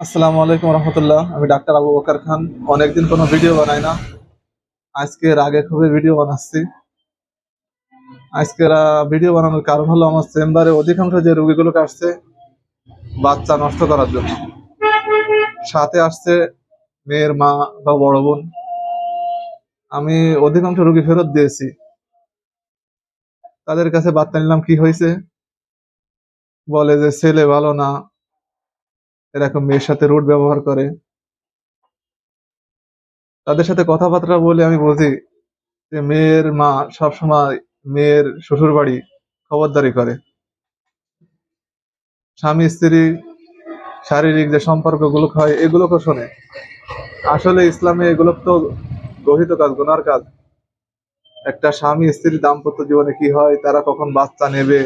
আসসালামু আলাইকুম রহমতুল্লাহ। আমি ডাক্তার আবু বকর খান। অনেকদিন কোনো ভিডিও বানাই না। আজকের আগে খুবই ভিডিও বানাচ্ছি। আজকের ভিডিও বানানোর কারণ হলো আমার চেম্বারে অধিকাংশ যে রোগীগুলো আসছে, বাচ্চা নষ্ট করার জন্য। সাথে আসছে মেয়ের মা বা বড় বোন। আমি অধিকাংশ রুগী ফেরত দিয়েছি। তাদের কাছে বার্তা নিলাম, কি হয়েছে? বলে যে, ছেলে ভালো না। এরকম মেয়ের সাথে রুট ব্যবহার করে। তাদের সাথে কথাবার্তা বলে আমি বুঝি যে মেয়ের মা সবসময় মেয়ের শ্বশুর বাড়ি খবরদারি করে। স্বামী, স্ত্রী, শারীরিক যে সম্পর্কগুলো হয়, এগুলোকে শোনে। আসলে ইসলামে এগুলো তো গহিত কাজ, গুনার কাজ। একটা স্বামী, স্ত্রী দাম্পত্য জীবনে কি হয়, তারা কখন বাচ্চা নেবে,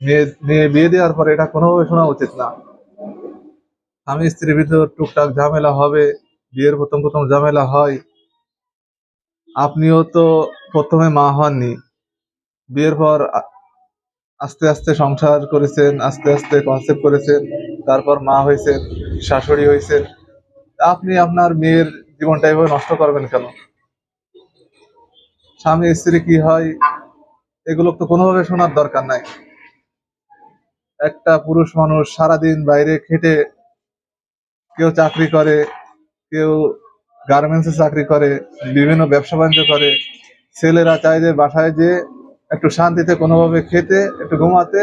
মেয়ে মেয়ে বিয়ে দেওয়ার পরে এটা কোনোভাবে শোনা উচিত না। স্বামী স্ত্রীর ভিতর টুকটাক ঝামেলা হবে, বিয়ের প্রথম প্রথম ঝামেলা হয়। আপনিও তো প্রথমে মা হননি। বিয়ের পর আস্তে আস্তে সংসার করেছেন, আস্তে আস্তে কনসেপ্ট করেছেন, তারপর মা হয়েছেন, শাশুড়ি হয়েছেন। আপনি আপনার মেয়ের জীবনটা এভাবে নষ্ট করবেন কেন? স্বামী, স্ত্রী কি হয়, এগুলো তো কোনোভাবে শোনার দরকার নাই। একটা পুরুষ মানুষ সারাদিন বাইরে খেটে কেউ চাকরি করে, কেউ গার্মেন্টসে চাকরি করে, বিভিন্ন ব্যবসা বাণিজ্য করে। ছেলেরা চায় যে বাসায় যে একটু শান্তিতে, কোনোভাবে খেতে, একটু ঘুমাতে,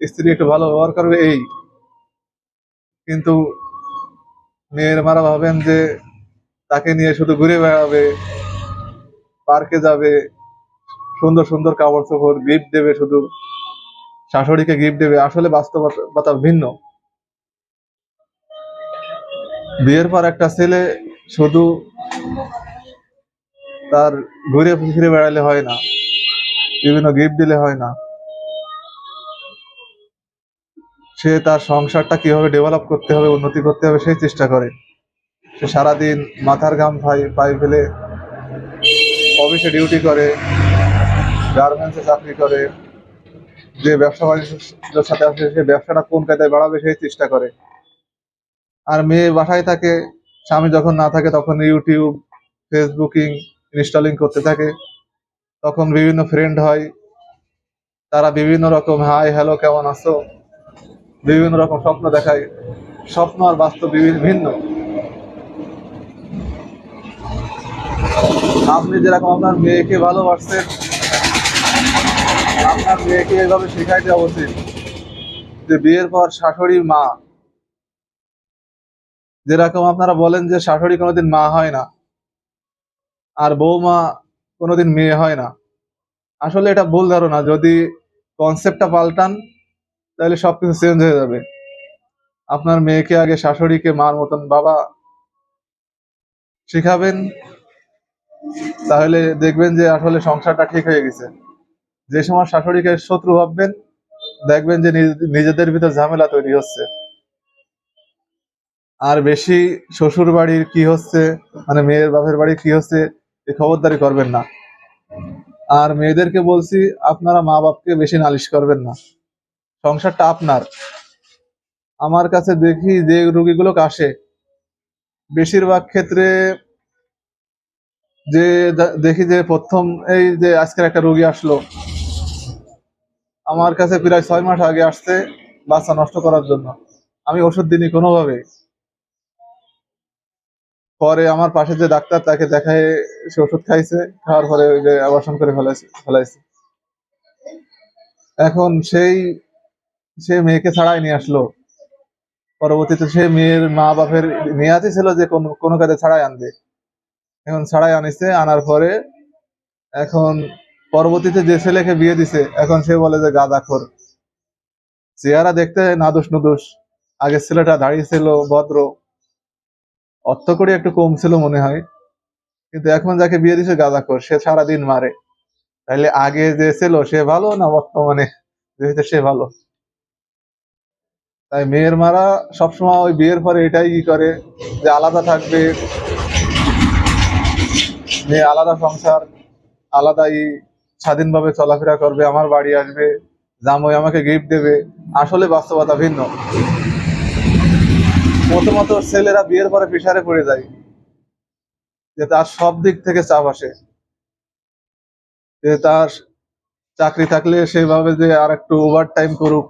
স্ত্রী একটু ভালো ব্যবহার করবে, এই। কিন্তু মেয়ের মারা ভাবেন যে তাকে নিয়ে শুধু ঘুরে বেড়াবে, পার্কে যাবে, সুন্দর সুন্দর কাপড় চোপড় গিফট দেবে শুধু। শাশুড়িকে গিফট দেবে, আসলে বাস্তবতা ভিন্ন। বিয়ের পর একটা ছেলে শুধু তার ঘুরে ফিরে বেড়ালে হয় না, বিভিন্ন গিফট দিলে হয় না। সে তার সংসারটা কীভাবে ডেভেলপ করতে হবে, উন্নতি করতে হবে, সেই চেষ্টা করে। সে সারাদিন মাথার ঘাম পায়ে ফেলে অফিসে ডিউটি করে গার্মেন্টসে চাকরি করে, যে ব্যবসা বাণিজ্যের সাথে আছে, সে ব্যবসাটা কোন কায়দায় বাড়াবে সেই চেষ্টা করে। আর মেয়ে বাসায় থাকে, স্বামী যখন না থাকে তখন ইউটিউব, ফেসবুকিং, ইনস্টলিং করতে থাকে। তখন বিভিন্ন ফ্রেন্ড হয়, তারা বিভিন্ন রকম হাই হ্যালো কেমন আছো? বিভিন্ন রকম স্বপ্ন দেখায়। স্বপ্ন আর বাস্তব ভিন্ন। আপনি যেরকম আপনার মেয়েকে ভালোবাসছেন আপনার মেয়েকে এভাবে শেখাই দেওয়া উচিত যে বিয়ের পর শাশুড়ি মা যেরকম আপনারা বলেন যে শাশুড়ি কোনোদিন মা হয় না, আর বৌমা কোনোদিন মেয়ে হয় না। আসলে এটা ভুল ধারণা, যদি কনসেপ্টটা পাল্টান, তাহলে সবকিছু চেঞ্জ হয়ে যাবে। আপনার মেয়েকে আগে শাশুড়িকে মার মতন বাবা শিখাবেন, তাহলে দেখবেন যে আসলে সংসারটা ঠিক হয়ে গেছে। যে সময় শাশুড়িকে শত্রু ভাববেন, দেখবেন যে নিজ- নিজেদের ভিতর ঝামেলা তৈরি হচ্ছে। আর বেশি শ্বশুর বাড়ির কি হচ্ছে? মানে মেয়ের বাপের বাড়ির কি হচ্ছে? এই খবরদারি করবেন না। আর মেয়েদেরকে বলছি, আপনারা মা বাপকে বেশি নালিশ করবেন না। সংসারটা আপনার। আমার কাছে দেখি যে রুগীগুলো আসে বেশিরভাগ ক্ষেত্রে যে দেখি যে প্রথম এই যে আজকের একটা রুগী আসলো। আমার কাছে প্রায় ছয় মাস আগে আসছে বাচ্চা নষ্ট করার জন্য। আমি ওষুধ দিইনি কোনোভাবে। পরে আমার পাশে যে ডাক্তার, তাকে দেখায় সে ওষুধ খাইছে, খাওয়ার পরে ওই যে আবাসন করে ফেলাইছে ফেলাইছে। এখন সেই সে মেয়েকে ছাড়াই নিয়ে আসলো। পরবর্তীতে সে মেয়ের মা বাপের মেয়াদি ছিল যে কোন, কোনো কাজে ছাড়াই আনবে। এখন ছাড়াই আনিছে, আনার পরে এখন পরবর্তীতে যে ছেলেকে বিয়ে দিছে, এখন সে বলে যে গাঁদাখোর চেহারা দেখতে নাদুস নুদোষ আগের ছেলেটা দাঁড়িয়ে ছিল ভদ্র। অর্থ করে একটু কম ছিল মনে হয়। কিন্তু এখন যাকে বিয়ে দিছে গাঁদাখোর সে সারাদিন মারে। তাইলে আগে যে ছিল সে ভালো না বর্তমানে সে ভালো? তাই মেয়ের মারা সবসময় ওই বিয়ের পরে এটাই কি করে যে আলাদা থাকবে, মেয়ে আলাদা সংসার, আলাদাই স্বাধীনভাবে চলাফেরা করবে, আমার বাড়ি আসবে, জামাই আমাকে গিফট দেবে। আসলে বাস্তবতা ভিন্ন। প্রথমত ছেলেরা বিয়ের পরে প্রেশারে পড়ে যায়, যে তার সব দিক থেকে চাপ আসে। যে তার চাকরি থাকলে সেভাবে যে আর একটু ওভার টাইম করুক,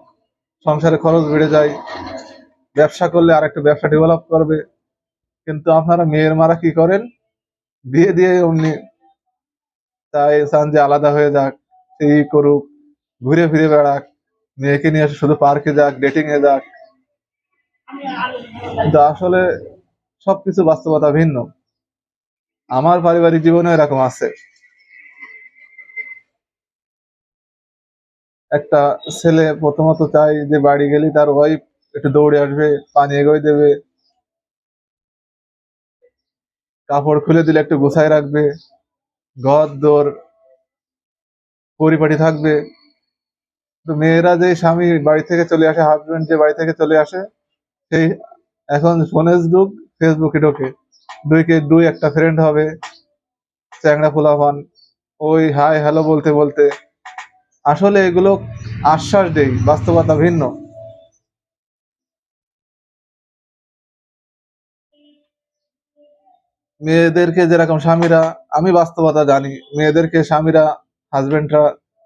সংসারে খরচ বেড়ে যায়, ব্যবসা করলে আর একটু ব্যবসা ডেভেলপ করবে। কিন্তু আপনারা মেয়ের মারা কি করেন? বিয়ে দিয়ে অমনি তাই চান যে আলাদা হয়ে যাক এই করুক, ঘুরে ফিরে বেড়াক, মেয়েকে নিয়ে শুধু পার্কে যাক ডেটিং এ যাক। কিন্তু আসলে সবকিছু বাস্তবতা ভিন্ন। আমার পারিবারিক জীবনে এরকম আছে। একটা ছেলে প্রথমত চাই যে বাড়ি গেলে তার ওয়াইফ একটু দৌড়ে আসবে, পানি এগোয় দেবে। কাপড় খুলে দিলে একটু গোছায় রাখবে। ঘর দোর পরিপাটি থাকবে। তো মেয়েরা যে স্বামী বাড়ি থেকে চলে আসে হাজবেন্ড যে বাড়ি থেকে চলে আসে, সেই এখন ফোনের যুগ ফেসবুকে ঢোকে। দুইকে, দুই একটা ফ্রেন্ড হবে, চ্যাংড়া পোলাপান। ওই হাই হ্যালো বলতে বলতে। আসলে এগুলো আশ্বাস দেই, বাস্তবতা ভিন্ন। মেয়েদেরকে যেরকম স্বামীরা, আমি বাস্তবতা জানি। মেয়েদেরকে স্বামীরা হাজবেন্ডরা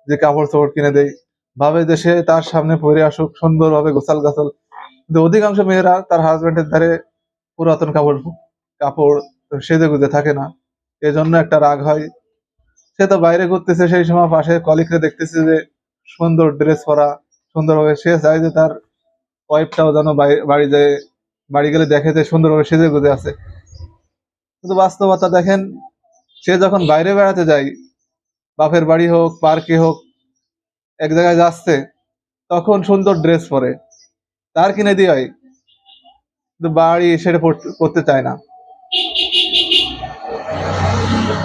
যে কাপড় চোপড় কিনে দেয় ভাবে যে সে তার সামনে পরে আসুক, সুন্দরভাবে গোছাল গাছাল কিন্তু অধিকাংশ মেয়েরা তার হাজবেন্ডের ধারে পুরাতন কাপড় কাপড় সেজে গুজে থাকে না। এজন্য একটা রাগ হয়। সে তো বাইরে ঘুরতেছে, সেই সময় পাশে কলিগরে দেখতেছে যে সুন্দর ড্রেস পরা, সুন্দরভাবে সে চায় যে তার ওয়াইফটাও যেন বাড়ি যায়, বাড়ি গেলে দেখে যে সুন্দরভাবে সেজে গুজে আছে। কিন্তু বাস্তবতা দেখেন, সে যখন বাইরে বেড়াতে যায়, বাপের বাড়ি হোক, পার্কে হোক, এক জায়গায় যাচ্ছে, তখন সুন্দর ড্রেস পরে। তার কিনে দিয়ে হয়। কিন্তু বাড়ি সেটা পরতে চায় না।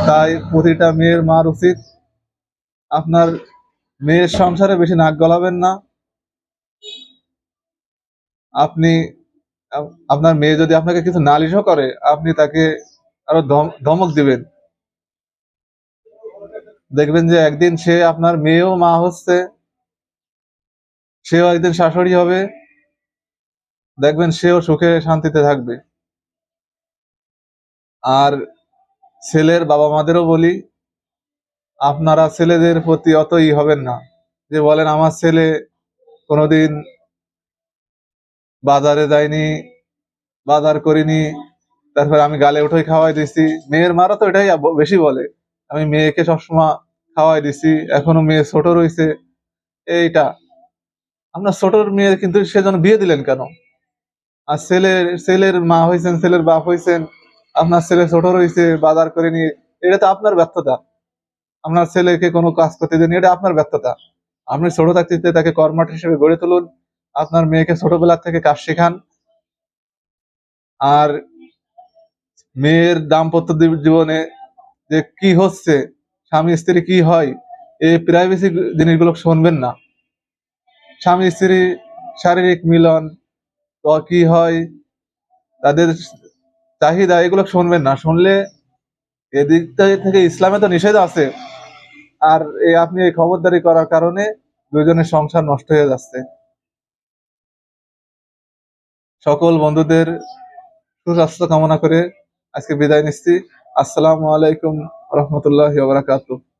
তাই প্রতিটা মেয়ের মার উচিত আপনার মেয়ের সংসারে বেশি নাক গলাবেন না। আপনি, আপনার মেয়ে যদি আপনাকে কিছু নালিশও করে, আপনি তাকে আরও ধম- ধমক দিবেন। দেখবেন যে একদিন সে আপনার মেয়েও মা হচ্ছে, সেও একদিন শাশুড়ি হবে। দেখবেন সেও সুখে শান্তিতে থাকবে। আর ছেলের বাবা মাদেরও বলি, আপনারা ছেলেদের প্রতি অত ই হবেন না। যে বলেন, আমার ছেলে কোনোদিন বাজারে যায়নি, বাজার করিনি, তারপরে আমি গালে উঠোই খাওয়াই দিছি। মেয়ের মারা তো এটাই বেশি বলে, আমি মেয়েকে সবসময় খাওয়াই দিছি, এখনও মেয়ে ছোট রয়েছে এইটা। আপনার ছোটর মেয়ে কিন্তু সেজন্য বিয়ে দিলেন কেন? আর ছেলের ছেলের মা হয়েছেন ছেলের বাপ হয়েছেন আপনার ছেলে ছোট রয়েছে বাজার করে নিয়ে, এটা তো আপনার ব্যর্থতা। আপনার ছেলেকে কোনো কাজ করতে দেন এটা আপনার ব্যর্থতা। আপনি ছোট থাকতে তাকে কর্মঠ হিসেবে গড়ে তুলুন, আপনার মেয়েকে ছোটবেলা থেকে কাজ শেখান। আর মেয়ের দাম্পত্য জীবনে যে কি হচ্ছে, স্বামী স্ত্রী কি হয় এই প্রাইভেসি জিনিসগুলো শুনবেন না। স্বামী স্ত্রী শারীরিক মিলন কি হয়? তাদের চাহিদা, এগুলো শুনবেন না। শুনলে এদিক থেকে ইসলামে তো নিষেধ আছে। আর এই আপনি এই খবরদারি করার কারণে দুজনের সংসার নষ্ট হয়ে যাচ্ছে। সকল বন্ধুদের সুস্বাস্থ্য কামনা করে আজকে বিদায় নিচ্ছি। আসসালামু আলাইকুম রহমতুল্লাহ বারাকাতুহ।